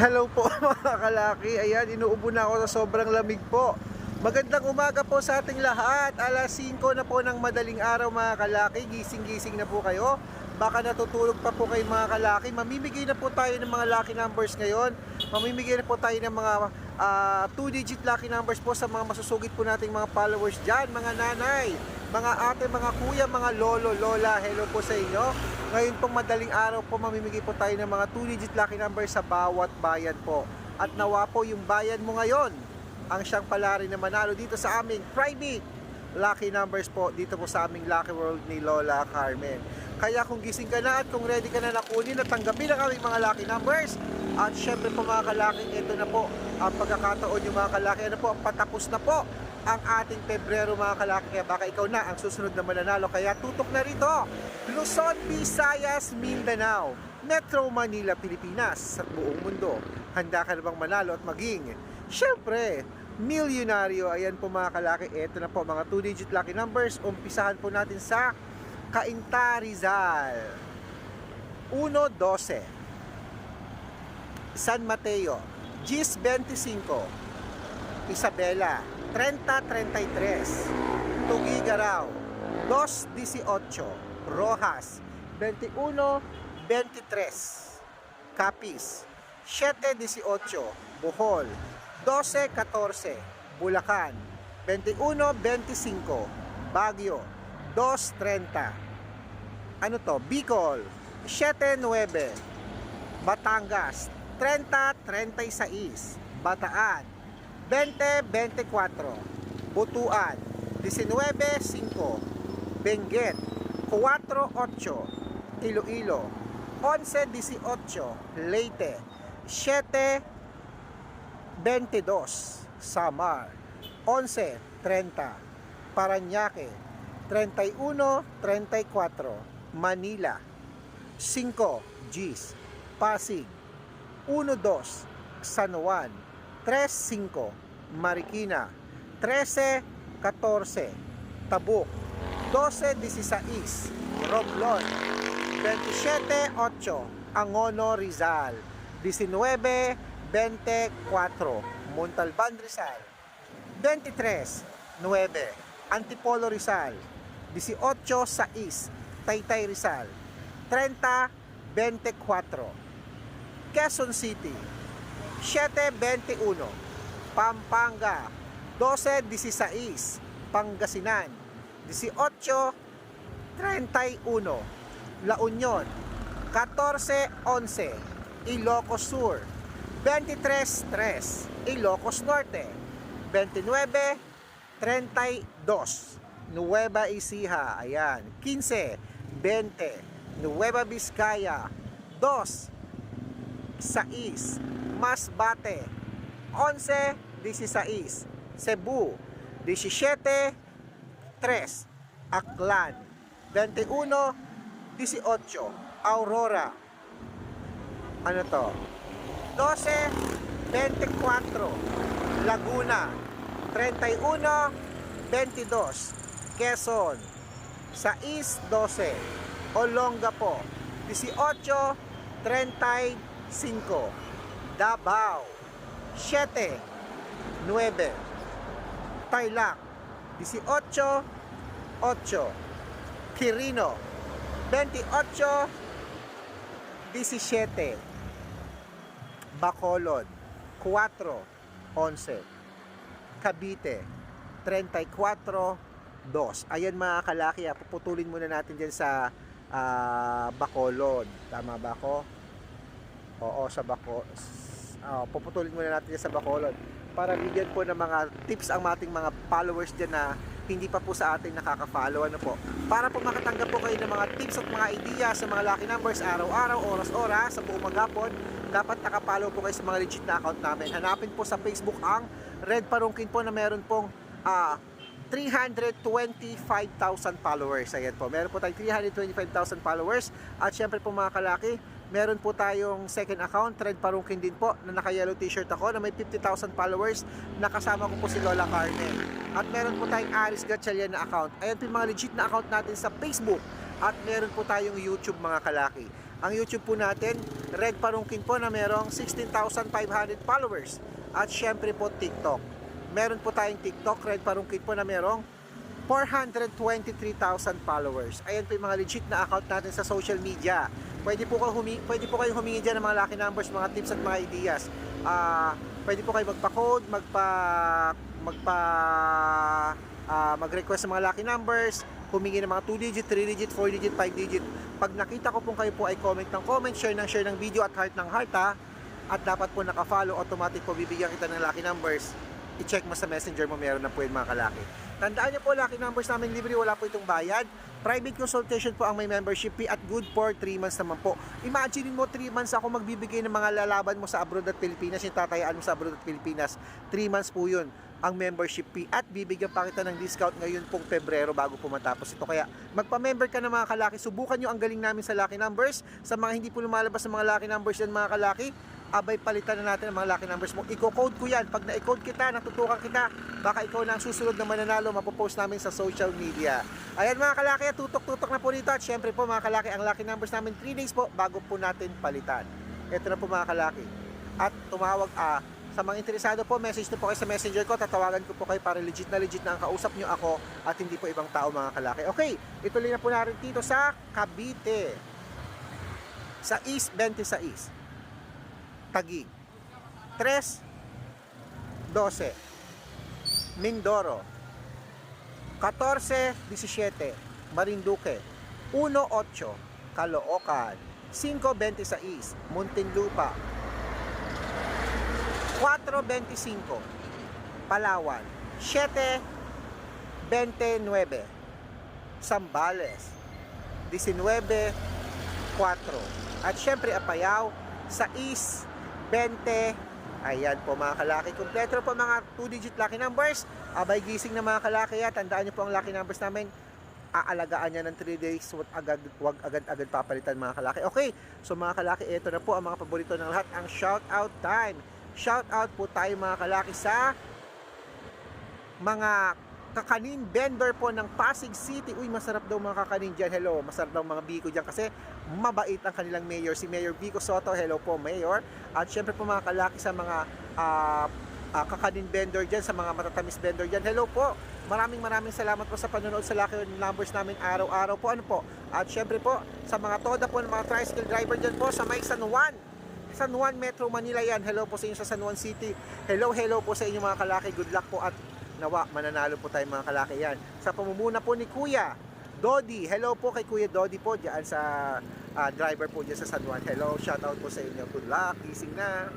Hello po mga kalaki. Ayan, inuubo na ako sa sobrang lamig po. Magandang umaga po sa ating lahat. Alas 5 na po ng madaling araw mga kalaki. Gising-gising na po kayo. Baka natutulog pa po kayo mga kalaki. Mamimigay na po tayo ng mga lucky numbers ngayon. Mamimigay na po tayo ng mga 2-digit lucky numbers po sa mga masusugit po nating mga followers dyan. Mga nanay, mga ate, mga kuya, mga lolo, lola. Hello po sa inyo. Ngayon pong madaling araw po mamimigay po tayo ng mga 2-digit lucky numbers sa bawat bayan po. At nawa po yung bayan mo ngayon ang siyang palari na manalo dito sa aming private lucky numbers po dito po sa aming Lucky World ni Lola Carmen. Kaya kung gising ka na at kung ready ka na nakunin at tanggapin ang aming mga lucky numbers, at syempre po mga kalaki, ito na po ang pagkakataon yung mga kalaki. Ano po, patapos na po ang ating Pebrero mga kalaki. Kaya baka ikaw na ang susunod na mananalo. Kaya tutok na rito. Luzon, Visayas, Mindanao, Metro Manila, Pilipinas, at buong mundo. Handa ka na bang manalo at maging, syempre, milyonaryo. Ayan po mga kalaki. Ito na po mga 2-digit lucky numbers. Umpisahan po natin sa Cainta Rizal. 1-12. San Mateo. Gis 25. Isabela. 30-33. Tugigaraw. 2-18. Rojas. 21-23. Capiz. 7-18. Bohol. 12-14. Bulacan. 21-25. Baguio. 2.30. Ano to? Bicol. 7.9. Batangas. 30.36. Bataan. 20.24. Butuan. 19.5. Benguet. 4.8. Iloilo. 11.18. Leyte. 7.22. Samar. 11.30. Paranaque. 31-34 Manila 5 Gis Pasig 1-2 San Juan 3-5 Marikina. 13-14 Tabuk. 12-16 Romblon 27-8 Angono Rizal. 19-24 Montalban Rizal. 23-9 Antipolo Rizal. 18-6 Taytay Rizal. 30-24 Quezon City. 7-21 Pampanga 12-16 Pangasinan 18-31 La Union 14-11 Ilocos Sur 23-3 Ilocos Norte 29 32 Nueva Ecija, ayan 15 20 Nueva Vizcaya 2 6 Masbate 11 16 Cebu 17 3 Aklan 21 18 Aurora ano to? 12 24 Laguna 31 22 Quezon sa East 12 Olongapo 18 35 Davao 7 9 Tarlac 18 8 Quirino 28 17 Bacolod 4 11 Cavite 34 2. Ayan mga kalaki, ah, puputulin muna natin dyan sa ah, Bacolod. Tama ba ako? Oo, sa Baco. Oh, puputulin muna natin sa Bacolod para bigyan po ng mga tips ang ating mga followers dyan na hindi pa po sa atin nakaka-follow ano po. Para po makatanggap po kayo ng mga tips at mga idea sa mga lucky numbers araw-araw, oras-oras, sa buong maghapon, dapat nakapollow po kayo sa mga legit na account namin. Hanapin po sa Facebook ang Red Parungkin po na meron pong ah 325,000 followers. Ayan po. Meron po tayong 325,000 followers. At syempre po mga kalaki, meron po tayong second account, Red Parungkin din po, na naka-yellow t-shirt ako, na may 50,000 followers. Nakasama ko po si Lola Carmen. At meron po tayong Aris Gatchalian na account. Ayan po yung mga legit na account natin sa Facebook. At meron po tayong YouTube mga kalaki. Ang YouTube po natin, Red Parungkin po na merong 16,500 followers. At syempre po TikTok. Meron po tayong TikTok, Red Parungkin po na merong 423,000 followers. Ayan po yung mga legit na account natin sa social media. Pwede po kayong humingi, pwede po kayong humingi diyan ng mga lucky numbers, mga tips at mga ideas. Ah, pwede po kayo magpa-code, magpa magpa ah, mag-request ng mga lucky numbers, humingi ng mga 2 digit, 3 digit, 4 digit, 5 digit. Pag nakita ko pong kayo po ay comment ng comment, share ng share ng video at heart ng heart ha. At dapat po naka-follow, automatic po bibigyan kita ng lucky numbers. I-check mo sa messenger mo, meron na po yung mga kalaki. Tandaan niyo po, lucky numbers namin libre, wala po itong bayad. Private consultation po ang may membership fee at good for 3 months naman po. Imagine mo 3 months ako magbibigay ng mga lalaban mo sa abroad at Pilipinas, yung tatayaan mo sa abroad at Pilipinas. 3 months po yun ang membership fee at bibigyan pa kita ng discount ngayon pong Pebrero bago po matapos ito. Kaya magpa-member ka ng mga kalaki, subukan nyo ang galing namin sa Lucky Numbers. Sa mga hindi po lumalabas ng mga Lucky Numbers yan mga kalaki, abay palitan na natin ang mga Lucky Numbers mo. Iko-code ko yan. Pag na-code kita, natutukan kita, baka ikaw na ang susunod na mananalo, mapopost namin sa social media. Ayan mga kalaki, tutok-tutok na po dito. At syempre po mga kalaki, ang Lucky Numbers namin 3 days po bago po natin palitan. Ito na po mga kalaki. At tumawag ah, sa mga interesado po, message na po kayo sa messenger ko. Tatawagan ko po kayo para legit na legit na ang kausap nyo ako at hindi po ibang tao mga kalaki. Okay, ituloy na po natin dito sa Cavite. Sa East 26. Taguig. 3 12. Mindoro. 14 17. Marinduque. 1 8 Caloocan. 5 26 Muntinlupa. 4.25 Palawan 7.29 Sambales 19.4 at syempre Apayao sa East 20 Ayan po mga kalaki. Kompleto po mga 2-digit lucky numbers. Abay gising na mga kalaki. At tandaan nyo po ang lucky numbers namin. Aalagaan niya ng 3 days. Huwag agad, huwag agad-agad papalitan mga kalaki. Okay, so mga kalaki, ito na po ang mga paborito ng lahat. Ang shout out time. Shout out po tayo mga kalaki sa mga kakanin vendor po ng Pasig City. Uy, masarap daw mga kakanin dyan. Hello, masarap daw mga biko dyan kasi mabait ang kanilang mayor. Si Mayor Vico Soto. Hello po, Mayor. At syempre po mga kalaki sa mga ah, ah, kakanin vendor dyan, sa mga matatamis vendor dyan. Hello po. Maraming maraming salamat po sa panonood sa laki numbers namin araw-araw po. Ano po? At syempre po, sa mga toda po mga tricycle driver dyan po sa May San Juan. San Juan Metro Manila yan. Hello po sa inyo sa San Juan City. Hello, hello po sa inyo mga kalaki. Good luck po at nawa, mananalo po tayo mga kalaki yan. Sa pamumuna po ni Kuya Dodi. Hello po kay Kuya Dodi po dyan sa ah, driver po dyan sa San Juan. Hello, shout out po sa inyo. Good luck. Gising na.